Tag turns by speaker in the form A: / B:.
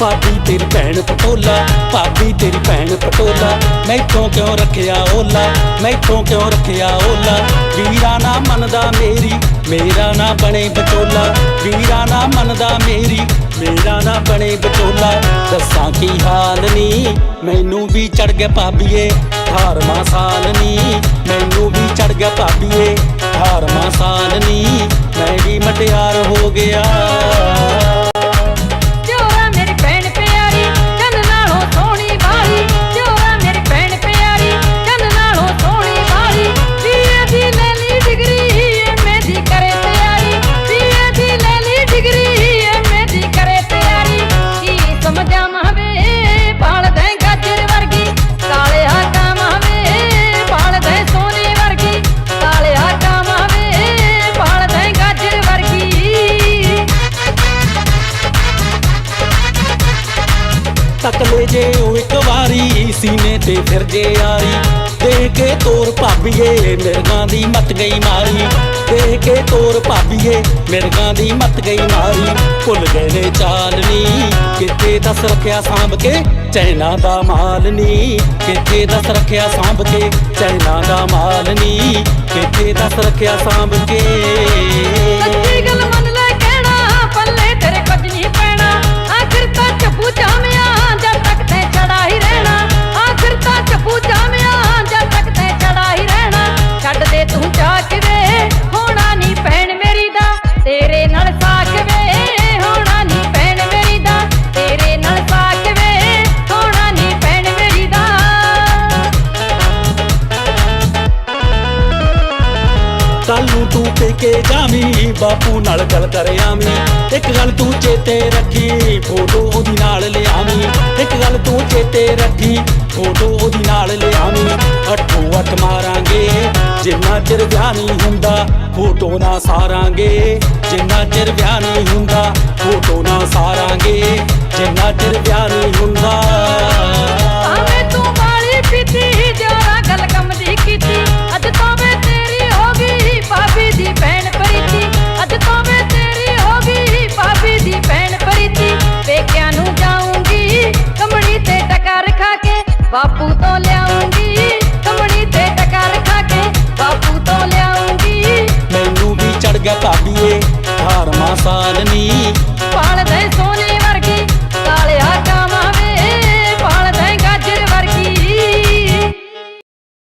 A: ਭਾਬੀ ਤੇਰੀ ਭੈਣ ਪਟੋਲਾ, ਭਾਬੀ ਤੇਰੀ ਭੈਣ ਪਟੋਲਾ। ਮੈਥੋਂ ਕਿਉਂ ਰੱਖਿਆ ਓਲਾ? ਮੈਥੋਂ ਕਿਉਂ ਰੱਖਿਆ ਓਲਾ? ਵੀਰਾ ਨਾ ਮੰਨਦਾ ਮੇਰੀ, ਮੇਰਾ ਨਾ ਬਣੇ ਬਟੋਲਾ ਵੀਰਾ ਨਾ ਮੰਨਦਾ ਮੇਰੀ, ਮੇਰਾ ਨਾ ਬਣੇ ਬਟੋਲਾ ਦੱਸਾਂ ਕੀ ਹਾਲ ਨੀ, ਮੈਨੂੰ ਵੀ ਚੜ ਗਿਆ ਭਾਬੀਏ 18ਵਾਂ ਸਾਲ ਨੀ। ਮੈਨੂੰ ਵੀ ਚੜ ਗਿਆ ਭਾਬੀਏ 18ਵਾਂ ਸਾਲ ਨੀ। ਮੈਂ ਵੀ ਮਟਿਆਰ ਹੋ ਗਿਆ। ਤੱਕ ਜੇ, ਉਹ ਇੱਕ ਵਾਰੀ ਸੀਨੇ ਤੇ ਫਿਰ ਜੇ ਯਾਰੀ ਦੇ ਕੇ ਤੋਰ ਭਾਬੀਏ, ਮਿਰਗਾਂ ਦੀ ਮਤ ਗਈ ਮਾਰੀ। ਦੇ ਕੇ ਤੋਰ ਭਾਬੀਏ, ਮਿਰਗਾਂ ਦੀ ਮੱਤ ਗਈ ਮਾਰੀ। ਭੁੱਲ ਗਏ ਨੇ ਚਾਲਨੀ ਕਿੱਥੇ ਦੱਸ ਰੱਖਿਆ ਸਾਂਭ ਕੇ? ਚੈਨਾ ਦਾ ਮਾਲਨੀ, ਕਿੱਥੇ ਦੱਸ ਰੱਖਿਆ ਸਾਂਭ ਕੇ? ਚੈਨਾ ਦਾ ਮਾਲਨੀ, ਕਿੱਥੇ ਦੱਸ ਰੱਖਿਆ ਸਾਂਭ ਕੇ?
B: ਤੂੰ
A: ਪੇਕੇ ਜਾਵੀਂ, ਬਾਪੂ ਨਾਲ ਗੱਲ ਕਰ ਆਵੀਂ। ਇੱਕ ਗੱਲ ਤੂੰ ਚੇਤੇ ਰੱਖੀ, ਫੋਟੋ ਉਹਦੀ ਨਾਲ ਲਿਆਵੀਂ। ਇੱਕ ਗੱਲ ਤੂੰ ਚੇਤੇ ਰੱਖੀ, ਫੋਟੋ ਉਹਦੀ ਨਾਲ ਲਿਆਵੀਂ। ਅੱਠੋ ਅੱਠ ਮਾਰਾਂਗੇ, ਜਿੰਨਾ ਚਿਰ ਵਿਆਹ ਨਹੀਂ ਹੁੰਦਾ, ਫੋਟੋ ਨਾ ਸਾਰਾਂਗੇ। ਜਿੰਨਾ
B: പാലനീ